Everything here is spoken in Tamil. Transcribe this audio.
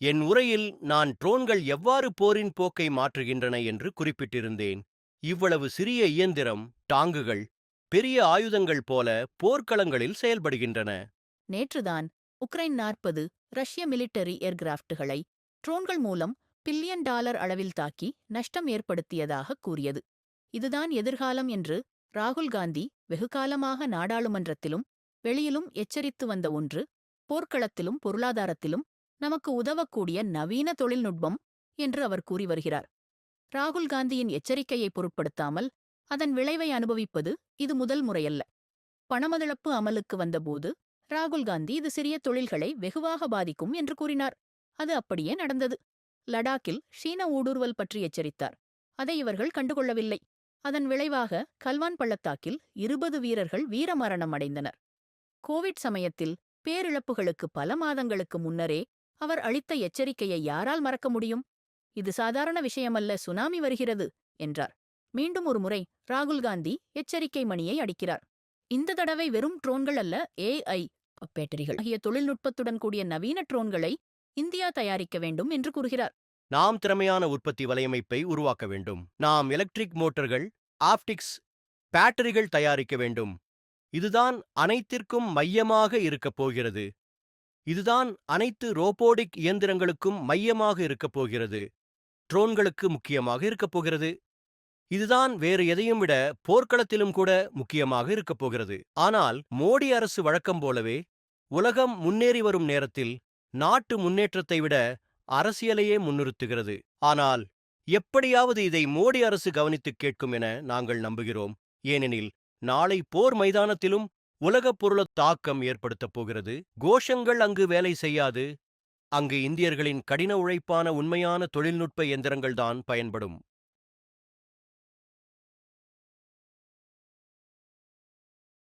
என் உரையில் நான் ட்ரோன்கள் எவ்வாறு போரின் போக்கை மாற்றுகின்றன என்று குறிப்பிட்டிருந்தேன். இவ்வளவு சிறிய இயந்திரம் டாங்குகள் பெரிய ஆயுதங்கள் போல போர்க்களங்களில் செயல்படுகின்றன. நேற்றுதான் உக்ரைன் நாற்பது ரஷ்ய மிலிட்டரி ஏர்கிராஃப்டுகளை ட்ரோன்கள் மூலம் பில்லியன் டாலர் அளவில் தாக்கி நஷ்டம் ஏற்படுத்தியதாக கூறியது. இதுதான் எதிர்காலம் என்று ராகுல் காந்தி வெகுகாலமாக நாடாளுமன்றத்திலும் வெளியிலும் எச்சரித்து வந்த ஒன்று போர்க்களத்திலும் பொருளாதாரத்திலும் நமக்கு உதவக்கூடிய நவீன தொழில்நுட்பம் என்று அவர் கூறி வருகிறார். ராகுல் காந்தியின் எச்சரிக்கையை பொருட்படுத்தாமல் அதன் விளைவை அனுபவிப்பது இது முதல் முறையல்ல. பணமதிழப்பு அமலுக்கு வந்தபோது ராகுல் காந்தி இது சிறிய தொழில்களை வெகுவாக பாதிக்கும் என்று கூறினார். அது அப்படியே நடந்தது. லடாக்கில் சீன ஊடுருவல் பற்றி எச்சரித்தார். அதை இவர்கள் கண்டுகொள்ளவில்லை. அதன் விளைவாக கல்வான் பள்ளத்தாக்கில் இருபது வீரர்கள் வீரமரணம் அடைந்தனர். கோவிட் சமயத்தில் பேரிழப்புகளுக்கு பல மாதங்களுக்கு முன்னரே அவர் அளித்த எச்சரிக்கையை யாரால் மறக்க முடியும்? இது சாதாரண விஷயமல்ல சுனாமி வருகிறது என்றார். மீண்டும் ஒரு முறை ராகுல் காந்தி எச்சரிக்கை மணியை அடிக்கிறார். இந்த தடவை வெறும் ட்ரோன்கள் அல்ல ஏஐ பேட்டரிகள் ஆகிய தொழில்நுட்பத்துடன் கூடிய நவீன ட்ரோன்களை இந்தியா தயாரிக்க வேண்டும் என்று கூறுகிறார். நாம் திறமையான உற்பத்தி வலையமைப்பை உருவாக்க வேண்டும். நாம் எலக்ட்ரிக் மோட்டர்கள் ஆப்டிக்ஸ் பேட்டரிகள் தயாரிக்க வேண்டும். இதுதான் அனைத்திற்கும் மையமாக இருக்கப் போகிறது. இதுதான் அனைத்து ரோபோடிக் இயந்திரங்களுக்கும் மையமாக இருக்கப் போகிறது. ட்ரோன்களுக்கு முக்கியமாக இருக்கப் போகிறது. இதுதான் வேறு எதையும் விட போர்க்களத்திலும் கூட முக்கியமாக இருக்கப் போகிறது. ஆனால் மோடி அரசு வழக்கம் போலவே உலகம் முன்னேறி வரும் நேரத்தில் நாட்டு முன்னேற்றத்தை விட அரசியலையே முன்னிறுத்துகிறது. ஆனால் எப்படியாவது இதை மோடி அரசு கவனித்துக் கேட்கும் என நாங்கள் நம்புகிறோம். ஏனெனில் நாளை போர் மைதானத்திலும் உலகப் பொருள தாக்கம் ஏற்படுத்தப் போகிறது. கோஷங்கள் அங்கு வேலை செய்யாது. அங்கு இந்தியர்களின் கடின உழைப்பான உண்மையான தொழில்நுட்ப எந்திரங்கள்தான் பயன்படும்.